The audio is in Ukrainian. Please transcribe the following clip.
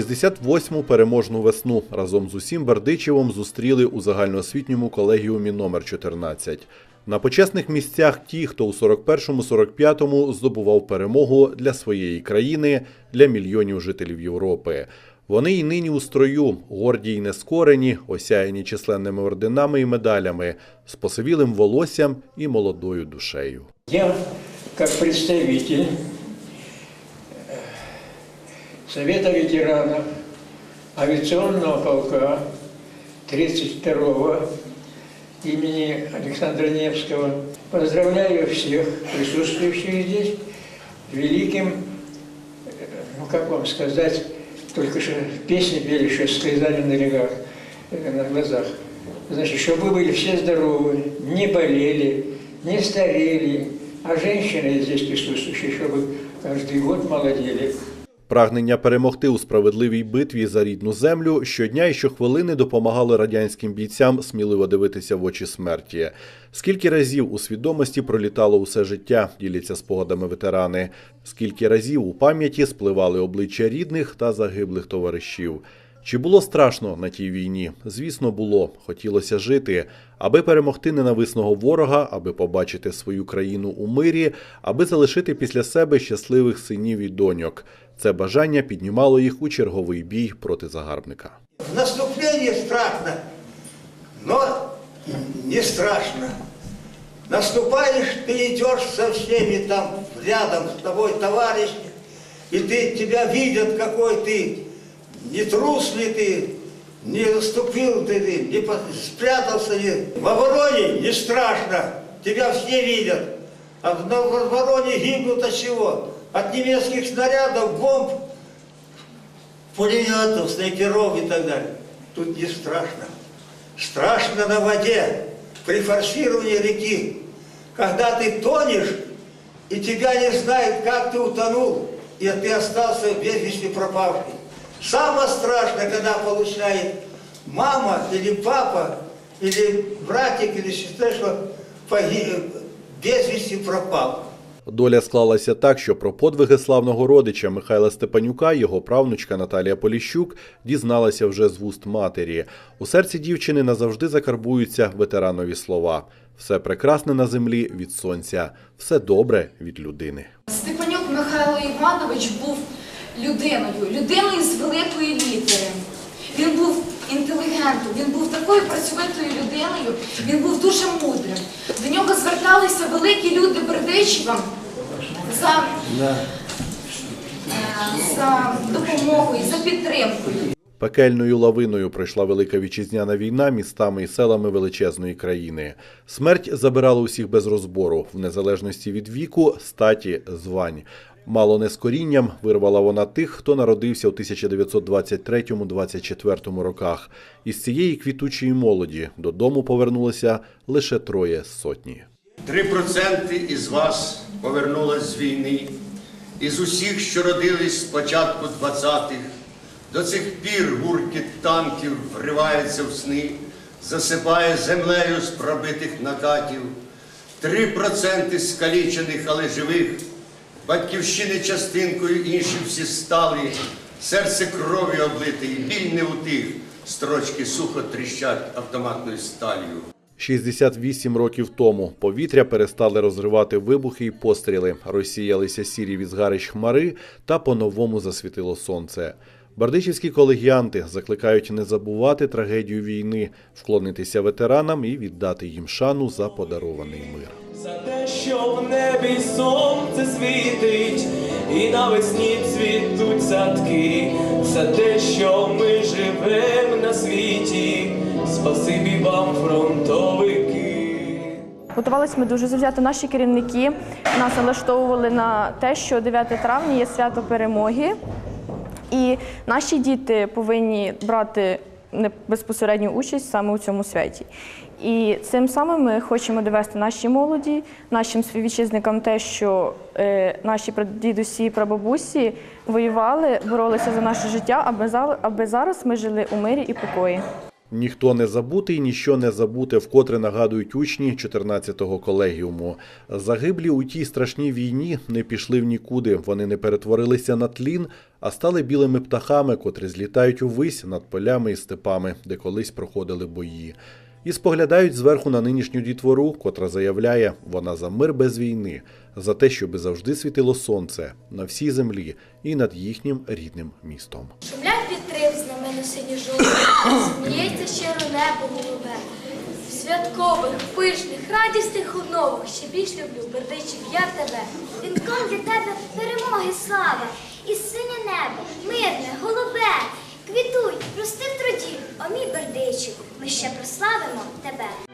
68-му переможну весну разом з усім Бердичевом зустріли у загальноосвітньому колегіумі номер 14. На почесних місцях ті, хто у 41-45 здобував перемогу для своєї країни, для мільйонів жителів Європи. Вони й нині у строю, горді й нескорені, осяяні численними орденами і медалями, з посивілим волоссям і молодою душею. Я, как представитель э, Совета ветеранов авиационного полка 32-го имени Александра Невского, поздравляю всех присутствующих здесь великим, э, ну как вам сказать, только что песни пели, что сказали на ногах, э, на глазах. Значит, чтобы вы были все здоровы, не болели, не старели, а женщины здесь присутствующие, чтобы каждый год молодели. Прагнення перемогти у справедливій битві за рідну землю щодня і щохвилини допомагало радянським бійцям сміливо дивитися в очі смерті. Скільки разів у свідомості пролітало усе життя, діляться спогадами ветерани. Скільки разів у пам'яті спливали обличчя рідних та загиблих товаришів. Чи було страшно на тій війні? Звісно, було. Хотілося жити, аби перемогти ненависного ворога, аби побачити свою країну у мирі, аби залишити після себе щасливих синів і доньок. Це бажання піднімало їх у черговий бій проти загарбника. В наступлении страшно, но не страшно. Наступаешь, ты идешь со всеми там рядом с тобой товарищи, и ты, тебя видят, какой ты, не трус ли ты, не наступил ты, ты не по- спрятался ли. В обороне не страшно, тебя все видят. А в на- в обороне гибнут от чего? От немецких снарядов, бомб, пулеметов, снайперов и так далее. Тут не страшно. Страшно на воде, при форсировании реки. Когда ты тонешь, и тебя не знают, как ты утонул, и ты остался без вести пропавший. Самое страшное, когда получает мама или папа, или братик, или сестра, что погиб, без вести пропал. Доля склалася так, що про подвиги славного родича Михайла Степанюка його правнучка Наталія Поліщук дізналася вже з вуст матері. У серці дівчини назавжди закарбуються ветеранові слова: все прекрасне на землі від сонця, все добре від людини. Степанюк Михайло Іванович був людиною, людиною з великої літери. Він був інтелігентом, він був такою працьовитою людиною, він був дуже мудрим. До нього зверталися великі люди Бердичева за, за допомогою, за підтримкою. Пекельною лавиною пройшла велика вітчизняна війна містами і селами величезної країни. Смерть забирала усіх без розбору, в незалежності від віку, статі, звань. Мало не з корінням вирвала вона тих, хто народився у 1923-24 роках. Із цієї квітучої молоді додому повернулося лише троє з сотні. Три проценти із вас повернулось з війни, із усіх, що родились з початку 20-х, до цих пір гуркіт танків вривається в сни, засипає землею з пробитих накатів. Три проценти скалічених, але живих, батьківщини частинкою інші всі стали, серце кров'ю облите і біль не утих, строчки сухо тріщать автоматною сталью. 68 років тому повітря перестали розривати вибухи і постріли, розсіялися сірі від згарищ хмари та по-новому засвітило сонце. Бардичівські колегіанти закликають не забувати трагедію війни, вклонитися ветеранам і віддати їм шану за подарований мир. За те, що в небі сонце світить, і навесні цвітуть садки, за те, що ми живемо на світі, спасибі вам, фронтовики. Готувалися ми дуже завзято. Наші керівники нас налаштовували на те, що 9 травня є свято перемоги, і наші діти повинні брати безпосередню участь саме у цьому святі. І цим самим ми хочемо довести нашій молоді, нашим співвітчизникам те, що е, наші дідусі і прабабусі воювали, боролися за наше життя, аби, за- аби зараз ми жили у мирі і покої. Ніхто не забутий, ніщо не забуте, вкотре нагадують учні 14-го колегіуму. Загиблі у тій страшній війні не пішли в нікуди. Вони не перетворилися на тлін, а стали білими птахами, котрі злітають увись над полями і степами, де колись проходили бої. І споглядають зверху на нинішню дітвору, котра заявляє, вона за мир без війни, за те, щоби завжди світило сонце на всій землі і над їхнім рідним містом. Шумлять вітри в знамено сині жовті, сміється щиро небо голубе. В святкових, пишних, радісних умовах ще більш люблю, бердичів я тебе. Вінком для тебе перемоги слава і синє небо, Квітуй, прости в труді, о мій бердичі. ми ще прославимо тебе.